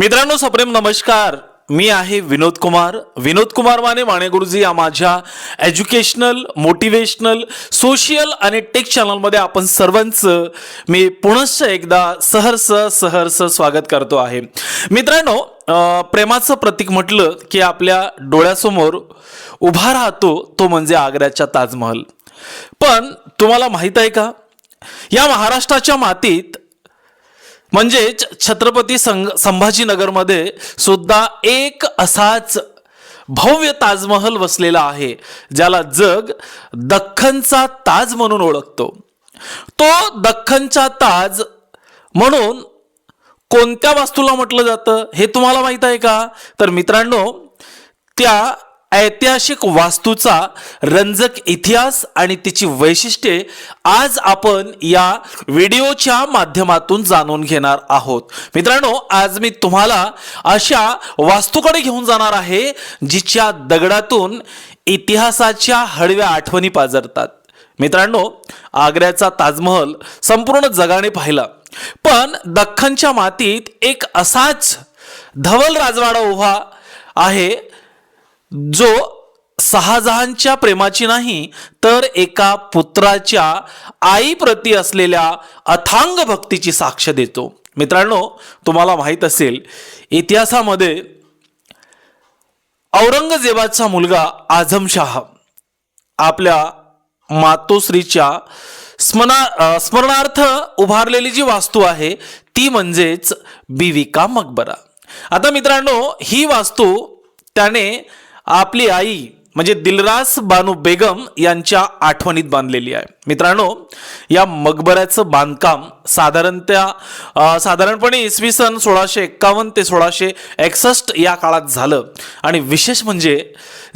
मित्रांनो सप्रेम नमस्कार. मी आहे विनोद कुमार. विनोद कुमार माने माने गुरुजी या माझ्या एज्युकेशनल मोटिवेशनल सोशियल आणि टेक चॅनलमध्ये आपण सर्वांचं मी पुनश्च एकदा सहर्ष सहर्ष स्वागत करतो आहे. मित्रांनो प्रेमाचं प्रतीक म्हटलं की आपल्या डोळ्यासमोर उभा राहतो तो म्हणजे आग्र्याच्या ताजमहल. पण तुम्हाला माहीत आहे का? या महाराष्ट्राच्या मातीत म्हणजेच छत्रपती संग संभाजीनगरमध्ये सुद्धा एक असाच भव्य ताजमहल वसलेला आहे ज्याला जग दख्खनचा ताज म्हणून ओळखतो. तो दख्खनचा ताज म्हणून कोणत्या वास्तूला म्हटलं जातं हे तुम्हाला माहीत आहे का? तर मित्रांनो त्या ऐतिहासिक वास्तूचा रंजक इतिहास आणि तिची वैशिष्ट्ये आज आपण या व्हिडिओच्या माध्यमातून जाणून घेणार आहोत. मित्रांनो आज मी तुम्हाला अशा वास्तूकडे घेऊन जाणार आहे जिच्या दगडातून इतिहासाच्या हळव्या आठवणी पाजरतात मित्रांनो आग्र्याचा ताजमहल संपूर्ण जगाने पाहिला. पण दख्खनच्या मातीत एक असाच धवल राजवाडा उभा आहे जो शहाजहानच्या प्रेमाची नाही तर एका पुत्राच्या आईप्रती असलेल्या अथांग भक्तीची साक्ष देतो. मित्रांनो तुम्हाला माहीत असेल इतिहासामध्ये औरंगजेबाचा मुलगा आझमशाह आपल्या मातोश्रीच्या स्मरणा स्मरणार्थ उभारलेली जी वास्तू आहे ती म्हणजेच बिविका मकबरा. आता मित्रांनो ही वास्तू त्याने आपली आई म्हणजे दिलरास बानू बेगम यांच्या आठवणीत बांधलेली आहे. मित्रांनो या मकबऱ्याचं बांधकाम साधारणतः साधारणपणे इसवी सन सोळाशे एक्कावन्न ते सोळाशे एकसष्ट या काळात झालं. आणि विशेष म्हणजे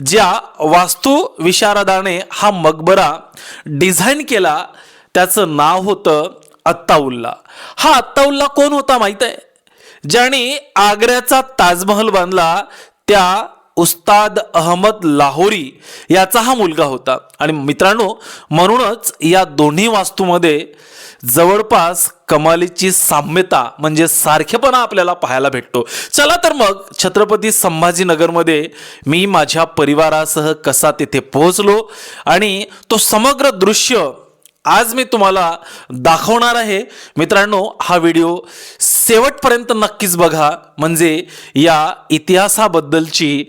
ज्या वास्तू विशारदाने हा मकबरा डिझाईन केला त्याचं नाव होतं अत्ताउल्ला. हा अत्ताउल्ला कोण होता माहीत आहे? ज्याने आग्र्याचा ताजमहल बांधला त्या उस्ताद अहमद लाहोरी याचा हा मुलगा होता. आणि मित्रांनो म्हणूनच या दोन्ही वास्तूमध्ये जवळपास कमालीची साम्यता म्हणजे सारखेपणा आपल्याला पाहायला भेटतो. चला तर मग छत्रपती संभाजीनगरमध्ये मी माझ्या परिवारासह कसा तिथे पोहोचलो आणि तो समग्र दृश्य आज मी तुम्हाला दाखवणार आहे. मित्रांनो हा व्हिडिओ शेवटपर्यंत नक्कीच बघा. म्हणजे या इतिहासाबद्दलची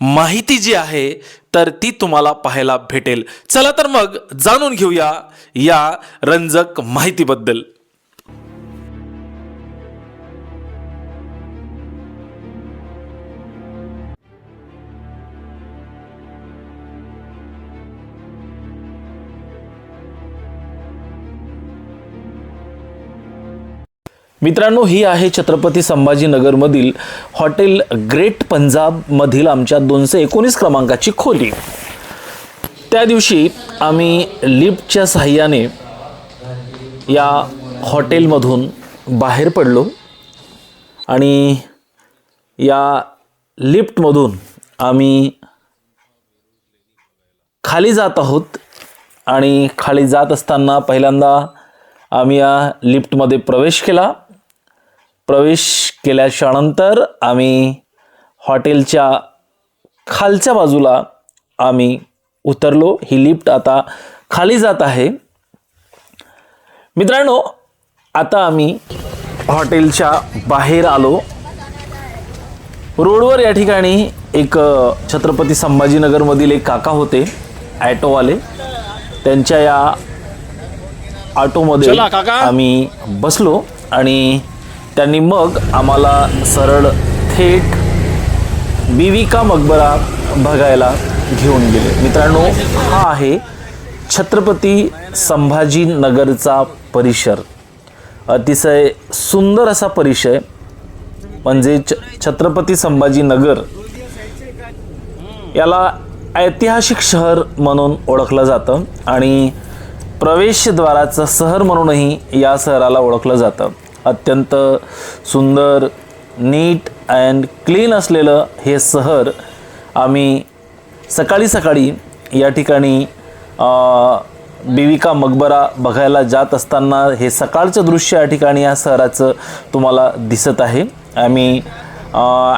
माहिती जी आहे तर ती तुम्हाला पाहायला भेटेल. चला तर मग जाणून घेऊया या रंजक माहितीबद्दल. मित्रांनो ही आहे छत्रपती संभाजीनगरमधील हॉटेल ग्रेट पंजाबमधील आमच्या दोनशे एकोणीस क्रमांकाची खोली. त्या दिवशी आम्ही लिफ्टच्या साह्याने या हॉटेलमधून बाहेर पडलो आणि या लिफ्टमधून आम्ही खाली जात आहोत आणि खाली जात असताना पहिल्यांदा आम्ही या लिफ्टमध्ये प्रवेश केला. प्रवेश केल्याच्यानंतर आम्ही हॉटेलच्या खालच्या बाजूला आम्ही उतरलो. ही लिफ्ट आता खाली जात आहे. मित्रांनो आता आम्ही हॉटेलच्या बाहेर आलो. रोडवर या ठिकाणी एक छत्रपती संभाजीनगरमधील एक काका होते ॲटोवाले त्यांच्या या ऑटोमध्ये. आम्ही बसलो आणि त्यांनी मग आम्हाला सरळ थेट बिविका मकबरा बघायला घेऊन गेले. मित्रांनो हा आहे छत्रपती संभाजीनगरचा परिसर. अतिशय सुंदर असा परिसर म्हणजे छ छत्रपती संभाजीनगर याला ऐतिहासिक शहर म्हणून ओळखलं जातं आणि प्रवेशद्वाराचं शहर म्हणूनही या शहराला ओळखलं जातं. अत्यंत सुंदर नीट अँड क्लीन असलेलं हे शहर आम्ही सकाळी सकाळी या ठिकाणी बिविका मकबरा बघायला जात असताना हे सकाळचं दृश्य या ठिकाणी या शहराचं तुम्हाला दिसत आहे. आम्ही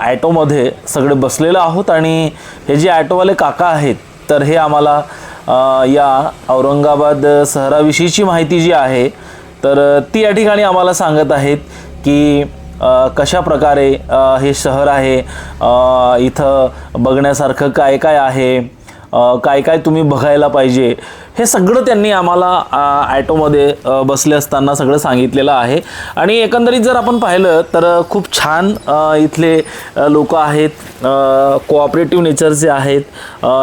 ॲटोमध्ये सगळे बसलेलो आहोत आणि हे जे ॲटोवाले काका आहेत तर हे आम्हाला या औरंगाबाद शहराविषयीची माहिती जी आहे तर ती या ठिकाणी आम्हाला सांगत आहेत की कशा प्रकारे हे शहर आहे इथं बघण्यासारखं काय काय आहे काय काय तुम्ही बघायला पाहिजे हे सगळं त्यांनी आम्हाला ॲटोमध्ये बसले असताना सगळं सांगितलेलं आहे. आणि एकंदरीत जर आपण पाहिलं तर खूप छान इथले लोक आहेत कोऑपरेटिव्ह नेचरचे आहेत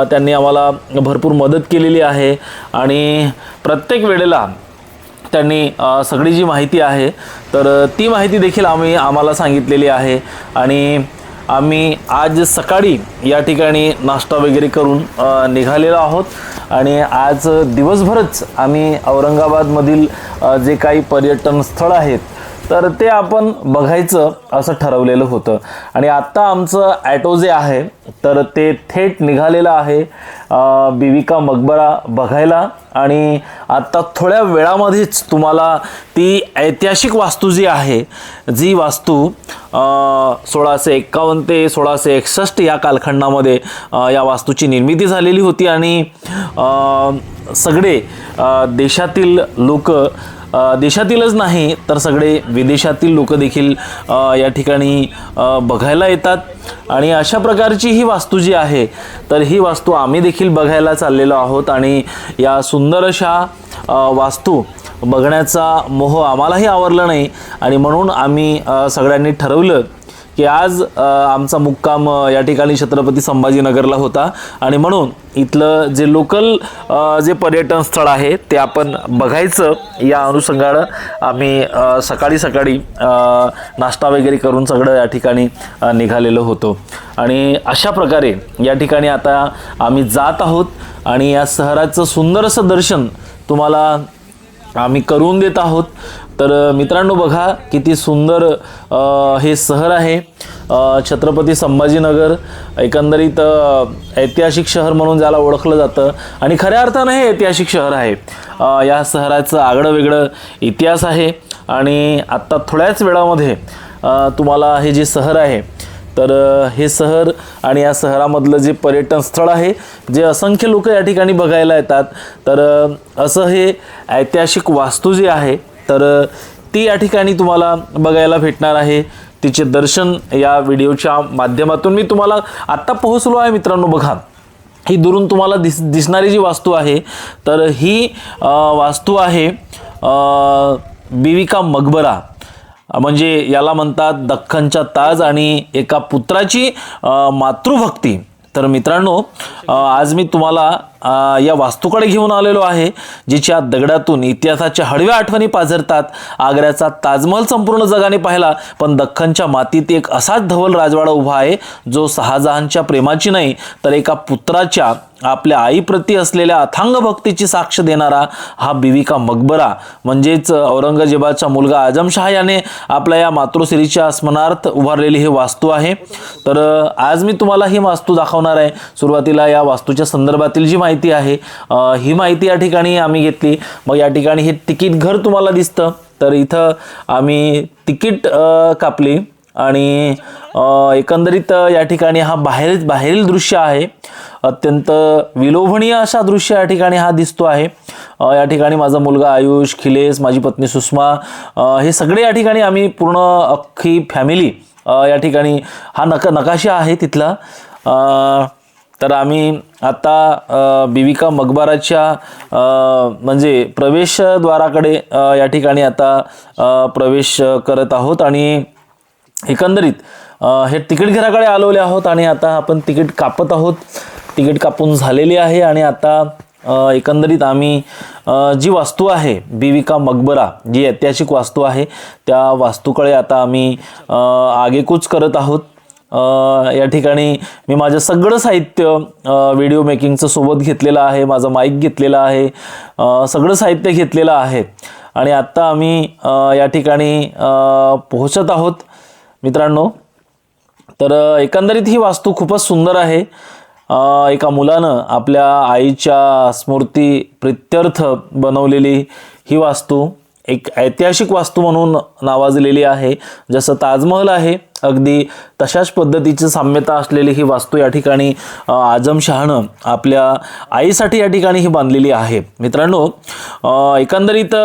त्यांनी आम्हाला भरपूर मदत केलेली आहे. आणि प्रत्येक वेळेला त्यांनी सगळी जी माहिती आहे तर ती माहिती देखील आम्ही आम्हाला सांगितलेली आहे. आणि आम्ही आज सकाळी या ठिकाणी नाश्ता वगैरे करून निघालेलो आहोत. आणि आज दिवसभरच आम्ही औरंगाबादमधील जे काही पर्यटन स्थळ आहेत तर ते आपण बघायचं असं ठरवलेलं होतं. आणि आत्ता आमचं ॲटो जे आहे तर ते थेट निघालेलं आहे बिविका मकबरा बघायला. आणि आत्ता थोड्या वेळामध्येच तुम्हाला ती ऐतिहासिक वास्तू जी आहे जी वास्तू सोळाशे एक्कावन्न ते सोळाशे एकसष्ट या कालखंडामध्ये या वास्तूची निर्मिती झालेली होती. आणि सगळे देशातील लोक देशातीलच नाही तर सगळे विदेशातील लोक देखील या ठिकाणी बघायला येतात. आणि अशा प्रकारची ही वास्तू जी आहे तर ही वास्तू आम्ही देखील बघायला चाललेलो आहोत. आणि या सुंदर अशा वास्तू बघण्याचा मोह आम्हालाही आवरला नाही. आणि म्हणून आम्ही सगळ्यांनी ठरवलं की आज आमचा मुक्काम या ठिकाणी छत्रपती संभाजीनगरला होता. आणि म्हणून इथलं जे लोकल जे पर्यटन स्थळ आहे ते आपण बघायचं. या अनुषंगानं आम्ही सकाळी सकाळी नाश्ता वगैरे करून सगळं या ठिकाणी निघालेलो होतो. आणि अशा प्रकारे या ठिकाणी आता आम्ही जात आहोत. आणि या शहराचं सुंदर असं दर्शन तुम्हाला आम्ही करून देत आहोत. तर मित्रांनो बघा किती सुंदर हे शहर आहे. छत्रपती संभाजीनगर एकंदरीत ऐतिहासिक शहर म्हणून ज्याला ओळखलं जातं. आणि खऱ्या अर्थानं हे ऐतिहासिक शहर आहे. या शहराचं आगळं वेगळं इतिहास आहे. आणि आत्ता थोड्याच वेळामध्ये तुम्हाला हे जे शहर आहे तर हे शहर आणि या शहरामधलं जे पर्यटन स्थळ आहे जे असंख्य लोक या ठिकाणी बघायला येतात. तर असं हे ऐतिहासिक वास्तू जी आहे तर ती या ठिकाणी तुम्हाला बघायला भेटणार आहे. तिचे दर्शन या व्हिडिओच्या माध्यमातून मी तुम्हाला आत्ता पोहोचलो आहे मित्रांनो बघा. ही दुरून तुम्हाला दिस दिसणारी जी वास्तू आहे तर ही वास्तू आहे बिविका मकबरा. म्हणजे याला म्हणतात दख्खनचा ताज आणि एका पुत्राची मातृभक्ती. तर मित्रांनो आज मी तुम्हाला या वास्तूकडे घेऊन आलेलो आहे जिच्या दगडातून इतिहासाच्या हळव्या आठवणी पाझरतात. आग्र्याचा ताजमहल संपूर्ण जगाने पाहिला पण दख्खनच्या मातीत एक असाच धवल राजवाडा उभा आहे जो शहाजहानच्या प्रेमाची नाही तर एका पुत्राच्या आपल्या आईप्रती असलेल्या अथांग भक्तीची साक्ष देणारा हा बिविका मकबरा. म्हणजेच औरंगजेबाचा मुलगा आजमशहा याने आपल्या या मातृश्रीच्या स्मरणार्थ उभारलेली ही वास्तू आहे. तर आज मी तुम्हाला ही वास्तू दाखवणार आहे. सुरुवातीला या वास्तूच्या संदर्भातील जी माहिती माहिती आहे. ही माहिती या ठिकाणी आम्ही घेतली. मग या ठिकाणी हे तिकीट घर तुम्हाला दिसतं. तर इथं आम्ही तिकीट कापली आणि एकंदरीत या ठिकाणी हा बाहेर बाहेरील दृश्य आहे. अत्यंत विलोभनीय असा दृश्य या ठिकाणी हा दिसतो आहे. या ठिकाणी माझा मुलगा आयुष खिलेश माझी पत्नी सुषमा हे सगळे या ठिकाणी आम्ही पूर्ण अख्खी फॅमिली या ठिकाणी हा नका नकाशा आहे तिथला. तर आम्ही आता बिविका मकबराच्या म्हणजे प्रवेशद्वाराकडे या ठिकाणी आता प्रवेश करत आहोत आणि एकंदरीत हे तिकीट घराकडे आलेले आहोत आणि आता आपण तिकीट कापत आहोत. तिकीट कापून झालेली आहे आणि आता एकंदरीत आम्ही जी वास्तू आहे बिविका मकबरा जी ऐतिहासिक वास्तू आहे त्या वास्तूकडे आता आम्ही आगेकूच करत आहोत. या ठिकाणी मी माझं सगळं साहित्य व्हिडिओ मेकिंगचं सोबत घेतलेलं आहे माझं माईक घेतलेलं आहे सगळं साहित्य घेतलेलं आहे. आणि आत्ता आम्ही या ठिकाणी पोहोचत आहोत. मित्रांनो तर एकंदरीत ही वास्तू खूपच सुंदर आहे. एका मुलानं आपल्या आईच्या स्मृती प्रित्यर्थ बनवलेली ही वास्तू एक ऐतिहासिक वास्तू म्हणून नावाजलेली आहे जसं ताजमहल आहे. अगदी तशाच पद्धतीची साम्यता असलेली ही वास्तू या ठिकाणी आजमशहानं आपल्या आईसाठी या ठिकाणी ही बांधलेली आहे. मित्रांनो एकंदरीत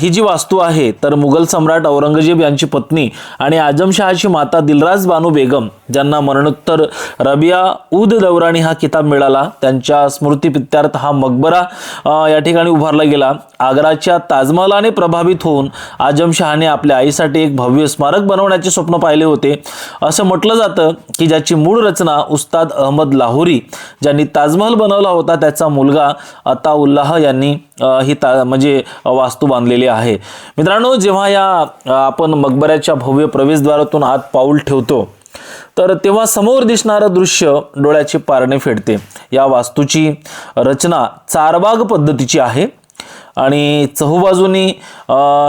ही जी वास्तू आहे तर मुघल सम्राट औरंगजेब यांची पत्नी आणि आजमशहाची माता दिलराज बानू बेगम ज्यांना मरणोत्तर रबिया उद दौराणी हा किताब मिळाला त्यांच्या स्मृतीपित्यार्थ हा मकबरा या ठिकाणी उभारला गेला. आग्राच्या ताजमहालाने प्रभावित होऊन आजमशहाने आपल्या आईसाठी एक भव्य स्मारक बनवण्याचे स्वप्न पाहिले होते. असं म्हटलं जातं की ज्याची मूळ रचना उस्ताद अहमद लाहोरी ज्यांनी ताजमहल बनवला होता त्याचा मुलगा अताउल्लाह यांनी ही ता म्हणजे वास्तू बांधलेली आहे. मित्रांनो जेव्हा या आपण मकबऱ्याच्या भव्य प्रवेशद्वारातून आत पाऊल ठेवतो तर तेव्हा समोर दिसणारं दृश्य डोळ्याचे पारणे फेडते. या वास्तूची रचना चारबाग पद्धतीची आहे आणि चहूबाजूनी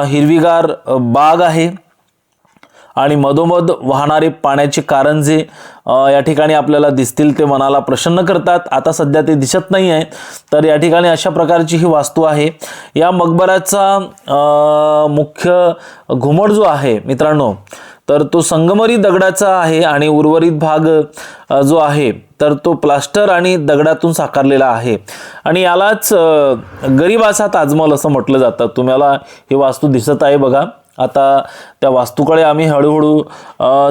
हिरवीगार बाग आहे. आणि मधोमध वाहणारे पाण्याचे कारण जे या ठिकाणी आपल्याला दिसतील ते मनाला प्रसन्न करतात. आता सध्या ते दिसत नाही आहे तर या ठिकाणी अशा प्रकारची ही वास्तू आहे. या मकबराचा मुख्य घुमट जो आहे मित्रांनो तर तो संगमरी दगडाचा आहे आणि उर्वरित भाग जो आहे तर तो प्लास्टर आणि दगडातून साकारलेला आहे. आणि यालाच गरीबाचा ताजमहल असं म्हटलं जातं. तुम्हाला ही वास्तू दिसत आहे बघा. आता त्या वास्तूकडे आम्ही हळूहळू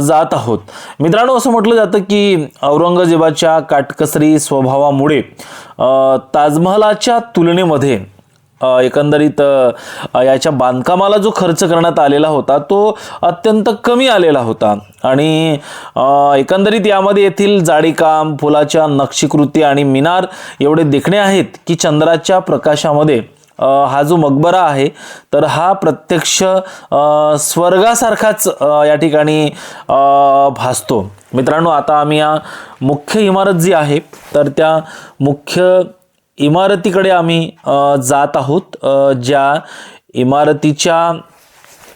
जात आहोत. मित्रांनो असं म्हटलं जातं की औरंगजेबाच्या काटकसरी स्वभावामुळे ताजमहालाच्या ताजमहलाच्या तुलनेमध्ये एकंदरीत याच्या बांधकामाला जो खर्च करण्यात आलेला होता तो अत्यंत कमी आलेला होता. आणि एकंदरीत यामध्ये येथील जाडीकाम फुलाच्या नक्षीकृती आणि मिनार एवढे देखणे आहेत की चंद्राच्या प्रकाशामध्ये हा जो मकबरा आहे तर हा प्रत्यक्ष स्वर्गासारखाच या ठिकाणी भासतो. मित्रांनो आता आम्ही या मुख्य इमारत जी आहे तर त्या मुख्य इमारतीकडे आम्ही जात आहोत. ज्या इमारतीच्या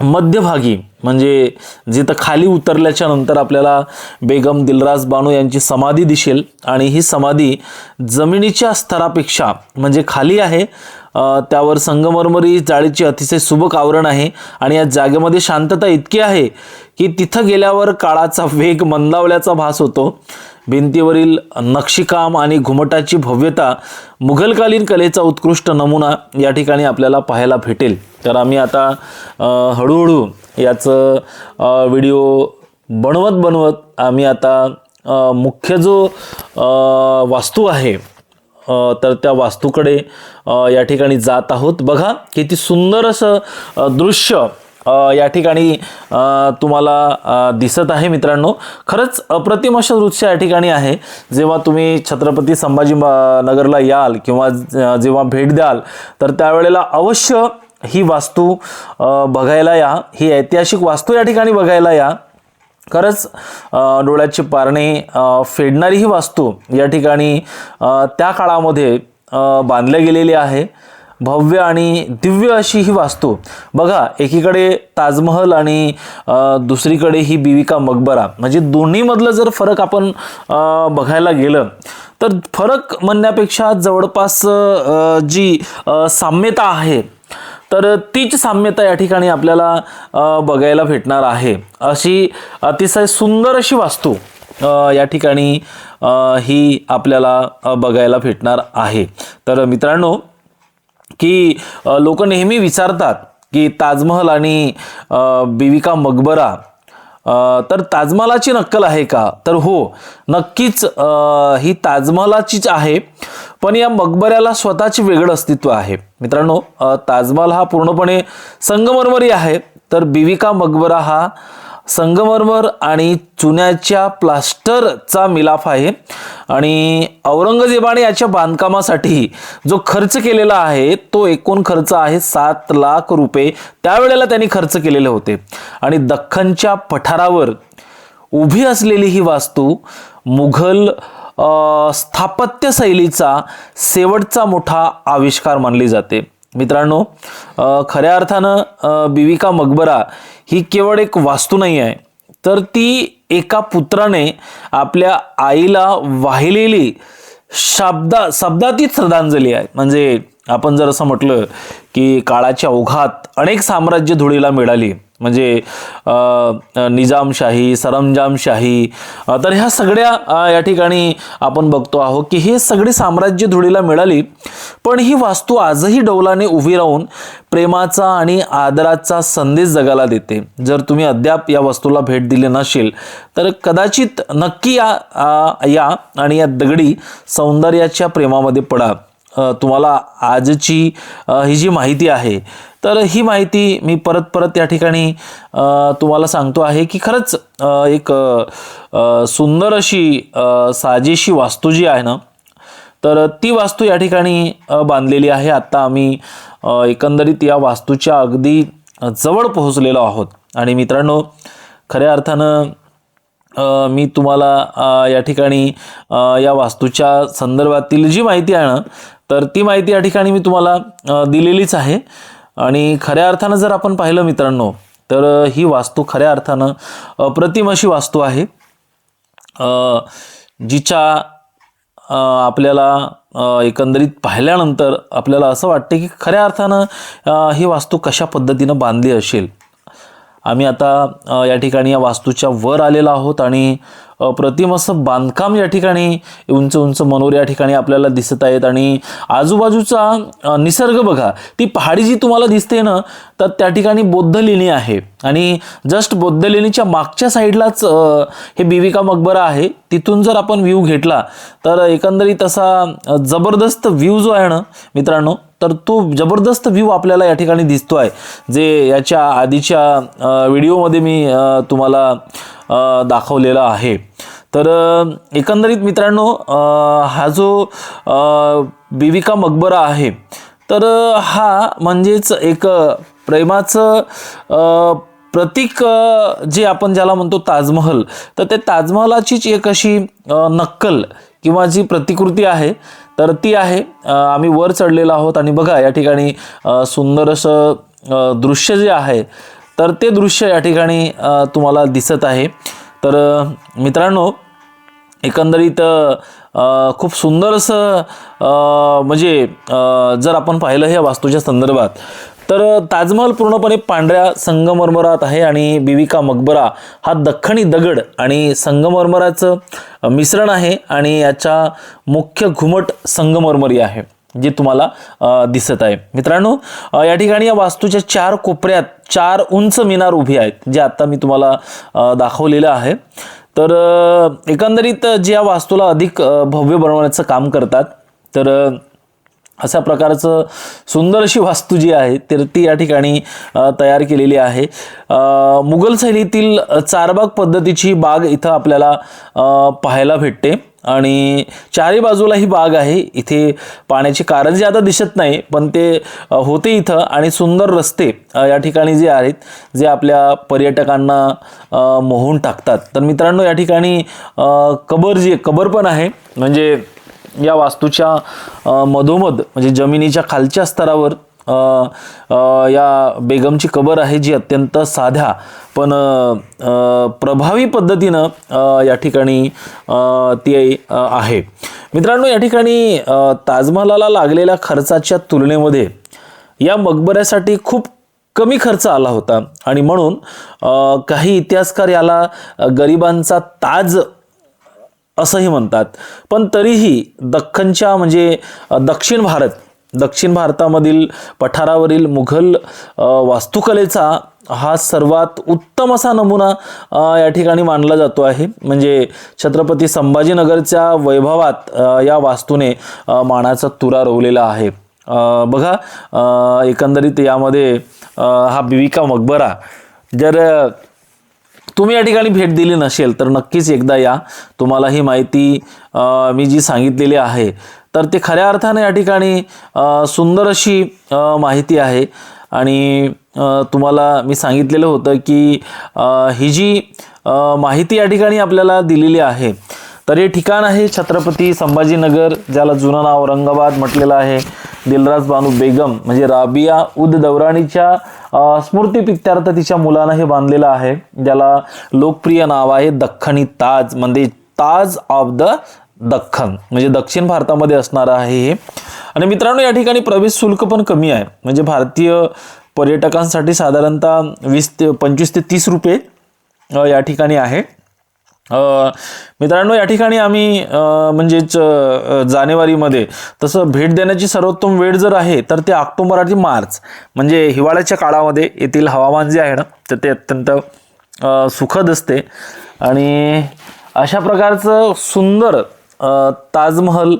मध्यभागी म्हणजे जिथं खाली उतरल्याच्या नंतर आपल्याला बेगम दिलराज बानू यांची समाधी दिसेल. आणि ही समाधी जमिनीच्या स्तरापेक्षा म्हणजे खाली आहे त्यावर संगमरमरी जाळीचे अतिशय सुबक आवरण आहे आणि या जागेमध्ये शांतता इतकी आहे की तिथं गेल्यावर काळाचा वेग मंदावल्याचा भास होतो. भिंतीवरील नक्षीकाम आणि घुमटाची भव्यता मुघलकालीन कलेचा उत्कृष्ट नमुना या ठिकाणी आपल्याला पाहायला भेटेल. तर आम्ही आता हळूहळू याचं व्हिडिओ बनवत बनवत आम्ही आता मुख्य जो वास्तू आहे तर त्या वास्तूकडे या ठिकाणी जात आहोत. बघा किती सुंदर असं दृश्य या ठिकाणी तुम्हाला दिसत आहे मित्रांनो. खरंच अप्रतिम असं दृश्य या ठिकाणी आहे. जेव्हा तुम्ही छत्रपती संभाजी नगरला याल किंवा जेव्हा भेट द्याल तर त्यावेळेला अवश्य ही वास्तू बघायला या. ही ऐतिहासिक वास्तू या ठिकाणी बघायला या. खरंच डोळ्याची पारणे फेडणारीही फेडणारी ही वास्तू या ठिकाणी त्या काळामध्ये बांधल्या गेलेली आहे. भव्य आणि दिव्य अशी ही वास्तू. बघा एकीकडे ताजमहल आणि दुसरीकडे ही बीविका मकबरा. म्हणजे दोन्हीमधलं जर फरक आपण बघायला गेलं तर फरक म्हणण्यापेक्षा जवळपास जी साम्यता आहे तर तीच साम्यता या ठिकाणी आपल्याला बघायला भेटणार आहे. अशी अतिशय सुंदर अशी वास्तू या ठिकाणी ही आपल्याला बघायला भेटणार आहे. तर मित्रांनो की लोक नेहमी विचारतात की ताजमहल आणि बिविका मकबरा तर ताजमहालाची नक्कल आहे का? तर हो नक्कीच ही ताजमहालाचीच आहे. पण या मकबऱ्याला स्वतःचे वेगळं अस्तित्व आहे. मित्रांनो ताजमहाल हा पूर्णपणे संगमरमरी आहे. तर बिविका मकबरा हा संगमरमर आणि चुन्याच्या प्लास्टरचा मिलाफ आहे. आणि औरंगजेबाने याच्या बांधकामासाठी जो खर्च केलेला आहे तो एकूण खर्च आहे सात लाख रुपये. त्यावेळेला त्यांनी खर्च केलेले होते. आणि दख्खनच्या पठारावर उभी असलेली ही वास्तू मुघल स्थापत्यशैलीचा शेवटचा मोठा आविष्कार मानली जाते. मित्रांनो खऱ्या अर्थानं बिविका मकबरा ही केवळ एक वास्तू नाही आहे तर ती एका पुत्राने आपल्या आईला वाहिलेली शब्दा शब्दातीत श्रद्धांजली आहे. म्हणजे आपण जर असं म्हटलं की काळाच्या ओघात अनेक साम्राज्य धुळीला मिळाली म्हणजे निजामशाही सरंजामशाही तर ह्या सगळ्या या ठिकाणी आपण बघतो आहोत की हे सगळी साम्राज्य धुळीला मिळाली पण ही वास्तू आजही डौलाने उभी राहून प्रेमाचा आणि आदराचा संदेश जगाला देते. जर तुम्ही अद्याप या वस्तूला भेट दिली नसेल तर कदाचित नक्की या या आणि या दगडी सौंदर्याच्या प्रेमामध्ये पडा. तुम्हाला आजची ही जी माहिती आहे तर ही माहिती मी परत परत या ठिकाणी तुम्हाला सांगतो आहे की खरंच एक सुंदर अशी साजेशी वास्तू जी आहे ना तर ती वास्तू या ठिकाणी बांधलेली आहे. आत्ता आम्ही एकंदरीत या वास्तूच्या अगदी जवळ पोहोचलेलो आहोत. आणि मित्रांनो खऱ्या अर्थानं मी तुम्हाला या ठिकाणी या वास्तूच्या संदर्भातील जी माहिती आहे ना तर ती माहिती या ठिकाणी मी तुम्हाला दिलेलीच आहे. आणि खऱ्या अर्थानं जर आपण पाहिलं मित्रांनो तर ही वास्तू खऱ्या अर्थानं अप्रतिम अशी वास्तू आहे. जिच्या आपल्याला एकंदरीत पाहिल्यानंतर आपल्याला असं वाटते की खऱ्या अर्थानं ही वास्तू कशा पद्धतीनं बांधली असेल. आम्ही आता या ठिकाणी या वास्तूच्या वर आलेलो आहोत आणि प्रतिम असं बांधकाम या ठिकाणी उंच उंच मनोर या ठिकाणी आपल्याला दिसत आहेत. आणि आजूबाजूचा निसर्ग बघा ती पहाडी जी तुम्हाला दिसते ना तर त्या ठिकाणी बौद्ध लेणी आहे. आणि जस्ट बौद्ध लेणीच्या मागच्या साईडलाच हे बिविका मकबरा आहे. तिथून जर आपण व्ह्यू घेतला तर एकंदरीत असा जबरदस्त व्ह्यू जो आहे ना मित्रांनो तर तो जबरदस्त व्ह्यू आपल्याला या ठिकाणी दिसतो आहे जे याच्या आधीच्या व्हिडिओमध्ये मी तुम्हाला दाखवलेला आहे. तर एकंदरीत मित्रांनो हा जो बिविका मकबरा आहे तर हा म्हणजेच एक प्रेमाचं प्रतीक जे आपण ज्याला म्हणतो ताजमहल तर ते ताजमहलाचीच एक अशी नक्कल किंवा जी प्रतिकृती आहे तर ती आहे आम्ही वर चढलेलो आहोत. आणि बघा या ठिकाणी सुंदर असं दृश्य जे आहे तर ते दृश्य या ठिकाणी तुम्हाला दिसत आहे. तर मित्रांनो एकंदरीत खूप सुंदर असं म्हणजे जर आपण पाहिलं ह्या वास्तूच्या संदर्भात तर ताजमहल पूर्णपणे पांढऱ्या संगमरमरात आहे आणि बिविका मकबरा हा दख्खनी दगड आणि संगमरमराचं मिश्रण आहे आणि याच्या मुख्य घुमट संगमरमरी आहे. जे तुम्हाला दिसत आहे. मित्रांनो या ठिकाणी या वास्तूच्या चार कोपऱ्यात चार उंच मिनार उभी आहेत जे आत्ता मी तुम्हाला दाखवलेलं आहे. तर एकंदरीत जे या वास्तूला अधिक भव्य बनवण्याचं काम करतात तर अशा प्रकारचं सुंदर अशी वास्तू जी आहे तर ती या ठिकाणी तयार केलेली आहे. मुघल शैलीतील चारबाग पद्धतीची बाग इथं आपल्याला पाहायला भेटते. आणि चारी बाजूला ही बाग आहे. इथे पाण्याची कारंजे आता दिसत नाही पण ते होते इथं आणि सुंदर रस्ते या ठिकाणी जे आहेत जे आपल्या पर्यटकांना मोहून टाकतात. तर मित्रांनो या ठिकाणी कबर जी कबर पण आहे. म्हणजे या वास्तूच्या मधोमध म्हणजे जमिनीच्या खालच्या स्तरावर या बेगमची कबर आहे जी अत्यंत साध्या पण प्रभावी पद्धतीनं या ठिकाणी ती आहे. मित्रांनो या ठिकाणी ताजमहाला लागलेल्या खर्चाच्या तुलनेमध्ये या मकबऱ्यासाठी खूप कमी खर्च आला होता. आणि म्हणून काही इतिहासकार याला गरिबांचा ताज असंही म्हणतात. पण तरीही दख्खनच्या म्हणजे दक्षिण भारत दक्षिण भारतामधील पठारावरील मुघल वास्तुकलेचा हा सर्वात उत्तम असा नमुना या ठिकाणी मानला जातो आहे. म्हणजे छत्रपती संभाजीनगरच्या वैभवात या वास्तूने मानाचा तुरा रोवलेला आहे. बघा एकंदरीत यामध्ये हा बिविका मकबरा. जर तुम्ही या ठिकाणी भेट दिली नसेल तर नक्कीच एकदा या. तुम्हाला ही माहिती मी जी सांगितलेली आहे तर ते खऱ्या अर्थाने या ठिकाणी सुंदर अशी माहिती आहे. आणि तुम्हाला मी सांगितलेलं होतं की ही जी माहिती या ठिकाणी आपल्याला दिलेली आहे तर हे ठिकाण आहे छत्रपती संभाजीनगर ज्याला जुनं नाव औरंगाबाद म्हटलेलं आहे. दिलराज बानू बेगम म्हणजे राबिया उद दौराणीच्या अ, स्मृतीपित्यार्थ तिच्या मुलानं हे बांधलेलं आहे. ज्याला लोकप्रिय नाव आहे दख्खनी ताज म्हणजे ताज ऑफ द दख्खन म्हणजे दक्षिण भारतामध्ये असणारं आहे हे. आणि मित्रांनो या ठिकाणी प्रवेश शुल्क पण कमी आहे. म्हणजे भारतीय पर्यटकांसाठी साधारणतः वीस ते पंचवीस ते तीस रुपये या ठिकाणी आहे. मित्रांनो या ठिकाणी आम्ही म्हणजेच जानेवारीमध्ये तसं भेट देण्याची सर्वोत्तम वेळ जर आहे तर ते ऑक्टोबर आणि मार्च म्हणजे हिवाळ्याच्या काळामध्ये येथील हवामान जे आहे ना तर ते अत्यंत सुखद असते. आणि अशा प्रकारचं सुंदर ताजमहल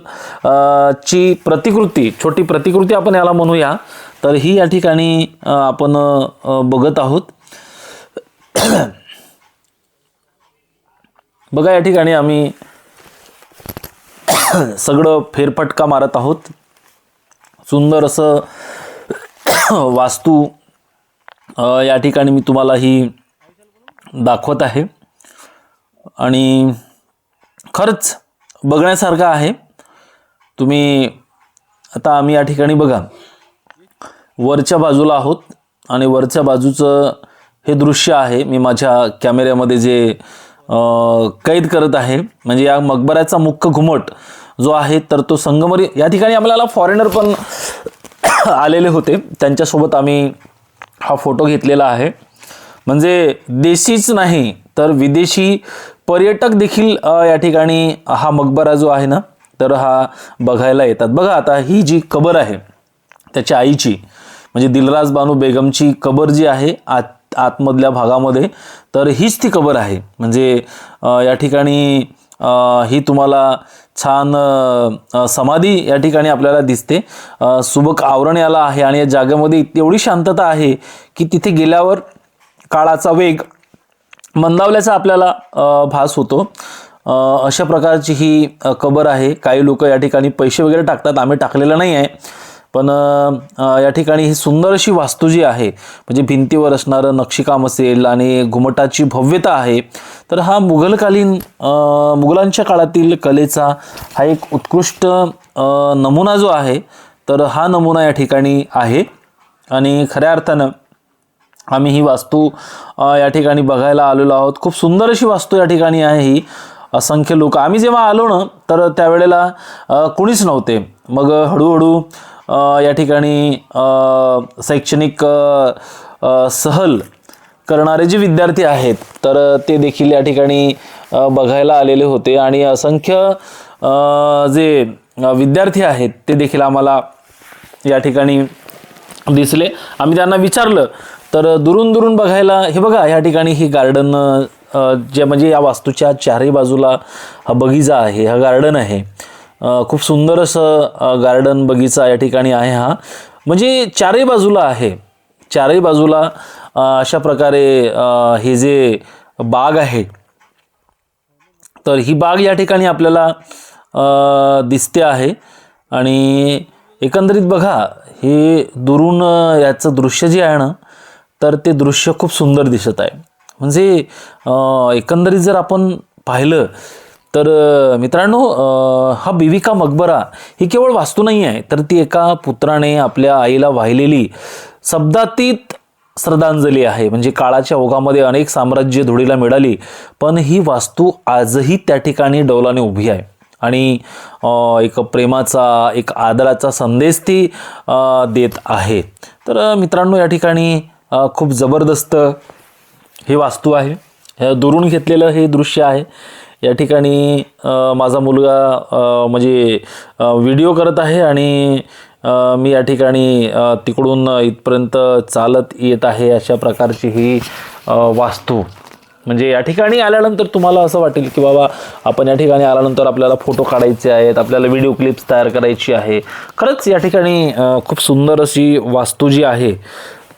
ची प्रतिकृती छोटी प्रतिकृती आपण याला म्हणूया तर ही या ठिकाणी आपण बघत आहोत. बघा या ठिकाणी आम्ही सगळं फेरफटका मारत आहोत. सुंदर असं वास्तू या ठिकाणी मी तुम्हाला ही दाखवत आहे. आणि खरंच बघण्यासारखं आहे. तुम्ही आता आम्ही या ठिकाणी बघा. वरच्या बाजूला आहोत आणि वरच्या बाजूचं हे दृश्य आहे. मी माझ्या कॅमेऱ्यामध्ये जे कैद करत आहे. म्हणजे या मकबऱ्याचा मुख्य घुमट जो आहे तर तो संगमरी या ठिकाणी आपल्याला फॉरेनर पण आलेले होते. त्यांच्यासोबत आम्ही हा फोटो घेतलेला आहे. म्हणजे देशीच नाही तर विदेशी पर्यटक देखील या ठिकाणी हा मकबरा जो आहे ना तर हा बघायला येतात. बघा आता ही जी कबर आहे त्याच्या आईची म्हणजे दिलराज बानू बेगमची कबर जी आहे आत आतमधल्या भागामध्ये तर हीच ती कबर आहे. म्हणजे या ठिकाणी ही तुम्हाला छान समाधी या ठिकाणी आपल्याला दिसते. सुबक आवरण याला आहे आणि या जागेमध्ये एवढी शांतता आहे की तिथे गेल्यावर काळाचा वेग मंदावल्याचा आपल्याला भास होतो. अशा प्रकारची ही कबर आहे. काही लोक या ठिकाणी पैसे वगैरे टाकतात. आम्ही टाकलेलं नाही आहे. पण या ठिकाणी ही सुंदर अशी वास्तू जी आहे म्हणजे भिंतीवर असणारं नक्षीकाम असेल आणि घुमटाची भव्यता आहे तर हा मुघलकालीन मुघलांच्या काळातील कलेचा हा एक उत्कृष्ट नमुना जो आहे तर हा नमुना या ठिकाणी आहे. आणि खऱ्या अर्थानं आम्ही ही वास्तू या ठिकाणी बघायला आलेलो आहोत. खूप सुंदर अशी वास्तू या ठिकाणी आहे ही. असंख्य लोक आम्ही जेव्हा आलो ना तर त्यावेळेला कुणीच नव्हते. मग हळूहळू या ठिकाणी शैक्षणिक सहल करणारे जे विद्यार्थी आहेत तर ते देखील या ठिकाणी बघायला आलेले होते. आणि असंख्य जे विद्यार्थी आहेत ते देखील आम्हाला या ठिकाणी दिसले. आम्ही त्यांना विचारलं तर दुरून दुरून बघायला हे बघा या ठिकाणी ही गार्डन जे म्हणजे या वास्तूच्या चारही बाजूला हा बगीचा आहे हा गार्डन आहे. खूप सुंदर असं गार्डन बगीचा या ठिकाणी आहे हा. म्हणजे चारही बाजूला आहे. चारही बाजूला अशा प्रकारे हे जे बाग आहे तर ही बाग या ठिकाणी आपल्याला दिसते आहे. आणि एकंदरीत बघा हे दुरून याचं दृश्य जे आहे ना तर ते दृश्य खूप सुंदर दिसत आहे. म्हणजे एकंदरीत जर आपण पाहिलं तर मित्रांनो हा बिविका मकबरा ही केवळ वास्तू नाही आहे तर ती एका पुत्राने आपल्या आईला वाहिलेली शब्दातीत श्रद्धांजली आहे. म्हणजे काळाच्या ओघामध्ये अनेक साम्राज्य धुळीला मिळाली पण ही वास्तू आजही त्या ठिकाणी डौलाने उभी आहे. आणि एक प्रेमाचा एक आदराचा संदेश ती देत आहे. तर मित्रांनो या ठिकाणी खूप जबरदस्त ही वास्तू आहे. दुरून घेतलेलं हे दृश्य आहे. या ठिकाणी माझा मुलगा म्हणजे व्हिडिओ करत आहे आणि मी या ठिकाणी तिकडून इथपर्यंत चालत येत आहे अशा प्रकारची ही वास्तू. म्हणजे या ठिकाणी आल्यानंतर तुम्हाला असं वाटेल की बाबा आपण या ठिकाणी आल्यानंतर आपल्याला फोटो काढायचे आहेत आपल्याला व्हिडिओ क्लिप्स तयार करायची आहे. खरंच या ठिकाणी खूप सुंदर अशी वास्तू जी आहे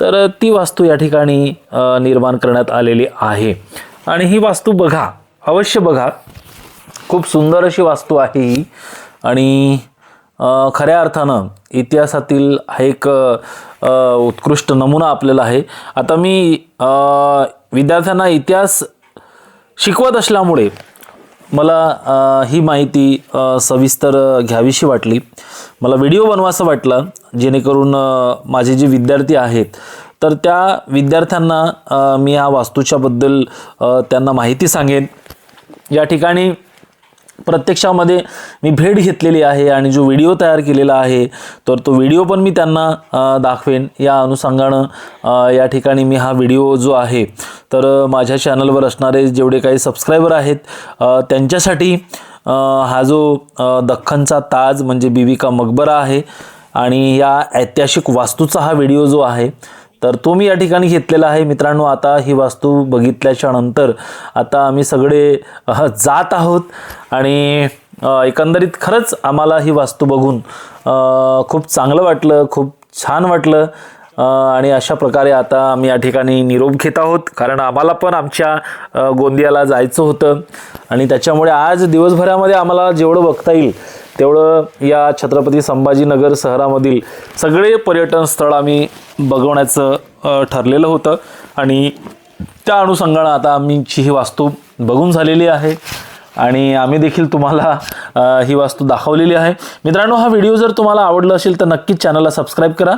तर ती वास्तू या ठिकाणी निर्माण करण्यात आलेली आहे. आणि ही वास्तू बघा अवश्य बघा. खूप सुंदर अशी वास्तू आहे ही. आणि खऱ्या अर्थानं इतिहासातील हा एक उत्कृष्ट नमुना आपल्याला आहे. आता मी विद्यार्थ्यांना इतिहास शिकवत असल्यामुळे मला ही माहिती सविस्तर घ्यावीशी वाटली. मला व्हिडिओ बनवासा वाटला जेणेकरून माझे जे विद्यार्थी आहेत तर त्या विद्यार्थ्यांना मी या वास्तूच्याबद्दल त्यांना माहिती सांगेन. या ठिकाणी प्रत्यक्षामध्ये मी भेट घेतलेली आहे आणि जो व्हिडिओ तयार केलेला आहे तर तो व्हिडिओ पण मी त्यांना दाखवेन. या अनुषंगानं या ठिकाणी मी हा व्हिडिओ जो आहे तर माझ्या चॅनलवर असणारे जेवढे काही सबस्क्रायबर आहेत त्यांच्यासाठी हा जो दख्खनचा ताज म्हणजे बीबी का मकबरा आहे आणि या ऐतिहासिक वास्तूचा हा व्हिडिओ जो आहे तर तो मी या ठिकाणी घेतलेला आहे. मित्रांनो आता ही वास्तू बघितल्याच्या नंतर आता आम्ही सगळे जात आहोत आणि एकंदरीत खरंच आम्हाला ही वास्तू बघून खूप चांगलं वाटलं खूप छान वाटलं. आणि अशा प्रकारे आता आम्ही या ठिकाणी निरोप घेत आहोत. कारण आम्हाला पण आमच्या गोंदियाला जायचं होतं. आणि त्याच्यामुळे आज दिवसभरामध्ये आम्हाला जेवढं बघता येईल तेवढं या छत्रपती संभाजीनगर शहरामधील सगळे पर्यटन स्थळ आम्ही बघवण्याचं ठरलेलं होतं. आणि त्या अनुषंगानं आता आमची ही वास्तू बघून झालेली आहे. आणि आम्ही देखील तुम्हाला ही वास्तू दाखवलेली आहे. मित्रांनो हा व्हिडिओ जर तुम्हाला आवडला असेल तर नक्कीच चॅनलला सबस्क्राईब करा.